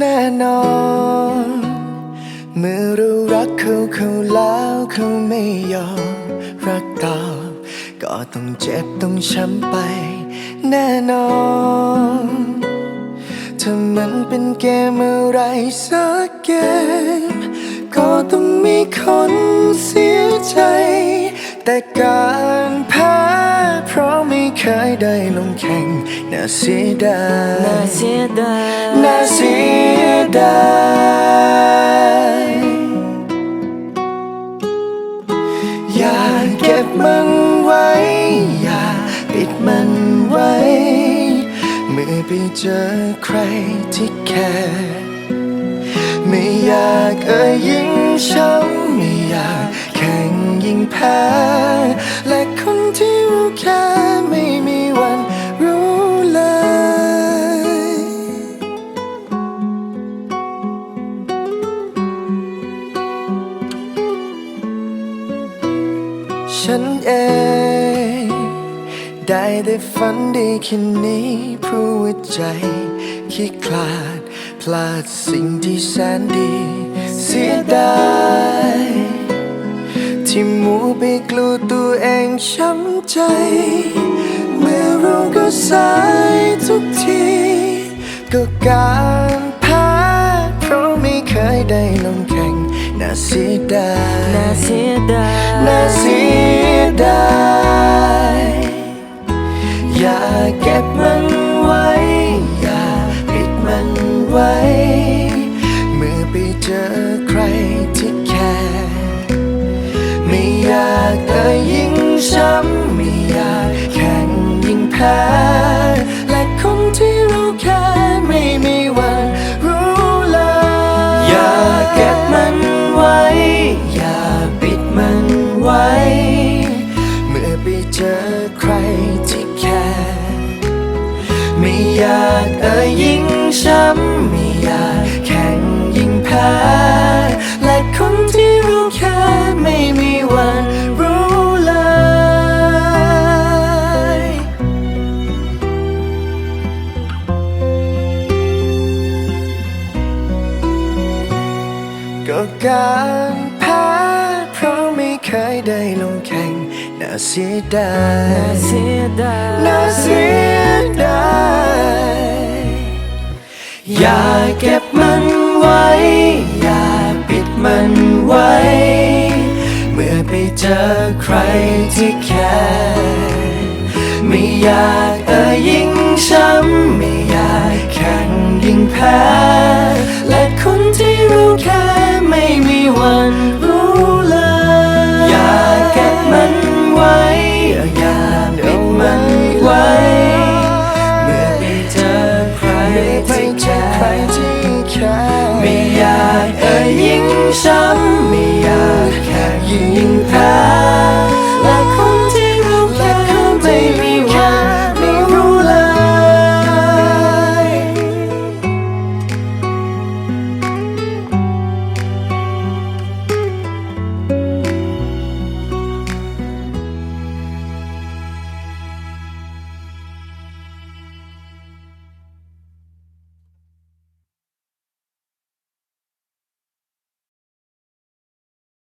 แน่นอน เมื่อเรารักเขาเขาแล้วเขาไม่ยอมรักตอบก็ต้องเจ็บต้องช้ำไป แน่นอนถ้ามันเป็นเกมอะไรสักเกม ก็ต้องมีคนเสียใจ แต่การแพ้ ยได้ลงแข่งน่าเสียดายน่าเสียดายน่าเสียดายอย่าเก็บมันไว้ อย่าปิดมันไว้ เมื่อไปเจอใครที่แคร์ไม่อยากเอ่ยยิ่งช้ำไม่อยากแข่งยิ่งแพ้และคนที่รู้แค่ ฉันเอง ได้แต่ฝันดีแค่นี้เพราะว่าใจคิดคลาด พลาดสิ่งที่แสนดี เสียดายที่มูไปกลัวตัวเองช้ำใจ เมื่อรู้ก็สายทุกที ก็การแพ้เพราะไม่เคยได้ลงแข่ง น่าเสียดายน่าเสียดายน่าเสีย ดายอย่าเก็บมัน ไม่อยากเอ่ยยิ่งช้ำไม่อยากแข่งยิ่งแพ้และคนที่รู้แค่ไม่มีวันรู้เลยก็การแพ้เพราะไม่เคยได้ลงแข่ง เสียดาน่าเสียดายน่าเสียดายอย่าเก็บมันไว้ อย่าปิดมันไว้ เมื่อไปเจอใครที่แคร์ไม่อยากเอ่ยยิ่งช้ำไม่อยากแข่งยิ่งแพ้ Take